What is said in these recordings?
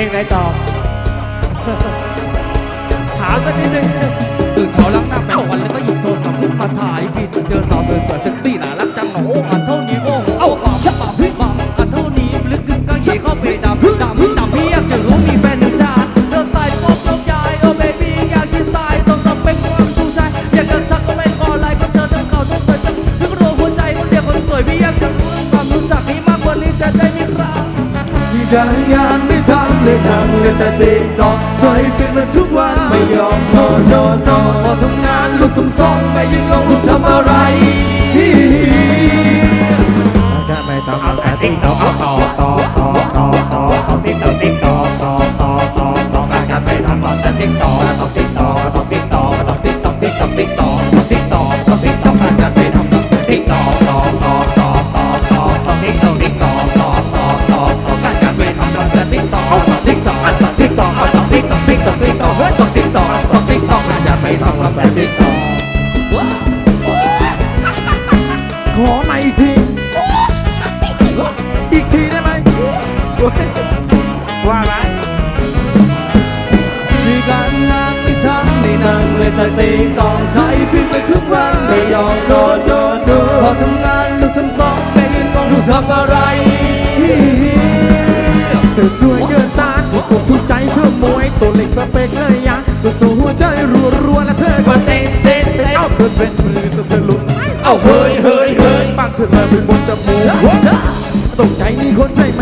ลงไหนต่อ ถามสักนิดนึงตื่นเช้าล้างหน้าแปรงฟันแล้วก็หยิบโทรศัพท์ขึ้นมาถ่ายฟีดเจอสาวสวยๆเซ็กซี่น่ารักจังหนออันเท่านี้โอ้โหเอ้าปามชับปามพิปามอันเท่านี้ลึกกึ่งกลางชี้เข้าไปดำดำดำพี่อยากจะรู้มีแฟนหรือจ้าเดินสายโป๊กลงยายโอ้เบบี้อยากกินสายต้องสเปคความชูใจอยากจะทักก็ไม่ขอไลน์ก็เจอทั้งเขาทั้งเธอทั้งนึกรัวหัวใจคนเดียวคนสวยพี่อยากจะรู้ความรู้จักนี้มากกว่านี้จะได้ไหมครับที่การงาน ไม่ทำเลยนั่งเล่นแต่ติ๊กตอกใจฟินมันทุกวันไม่ยอมนอนนอนนอนพอทำงานลุกทุ่มซองไม่ยิงลงลุกทำอะไรจะไม่ต้องเอาแต่ติ๊กตอกเอาต่อต่อต่อต่อ นั่งเลยแต่ตีตองใจฟินไปทุกวันไม่ยอมนอนนอนนอนพอทำงานลูกทำสองไม่ยืนมองลูกทำอะไรเธอสวยเกินต้านถูกอกถูกใจเธอมวยตัวเล็กสเปกเลยยะตัวสูหัวใจรัวรัวๆและเธอก็เต้นเต้นเต้นเอาเธอเป็นมือเธอลุกเอาเฮ้ยเฮ้ยเฮ้ยปากเธอเลยเป็นบนจมูกตกใจมีคนใช่ไหม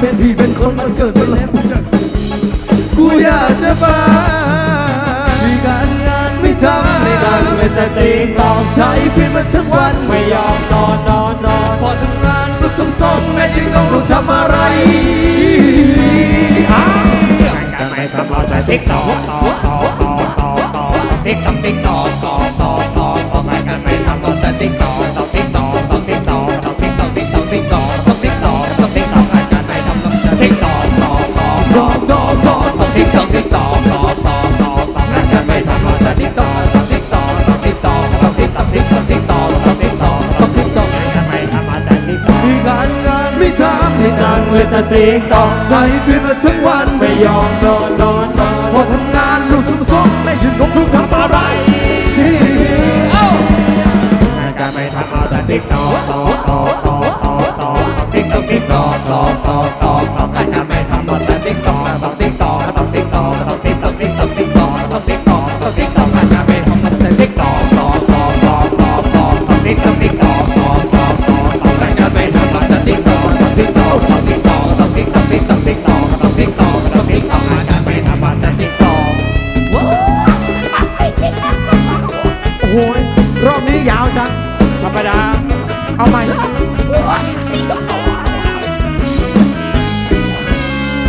เป็นพี่เป็นคนมันเกิดมาแล้วกูอยากจะไปมีการงานไม่ทำไม่นั่งเลยแต่ตีตองใจฟินมาทั้งวันไม่ยอมนอนนอนนอนพอทำงานลูกทำสองแม่ยังต้องรู้ทำอะไรการไม่ทำเอาแต่ติ๊กตอกต่อต่อต่อ ต่องานกันไม่ทำเราจะติดต่อต้องติดต่อต้องติดต่อต้องติดต่อติดต่อติดต่อต้องติดต่อติ๊กตอกงานกันไม่ทำเราจะติดต่อที่งานงานไม่ทำที่นั่งเลยแต่ตีตองใจฟินมาทั้งวันไม่ยอมนอนนอน เอาใหม่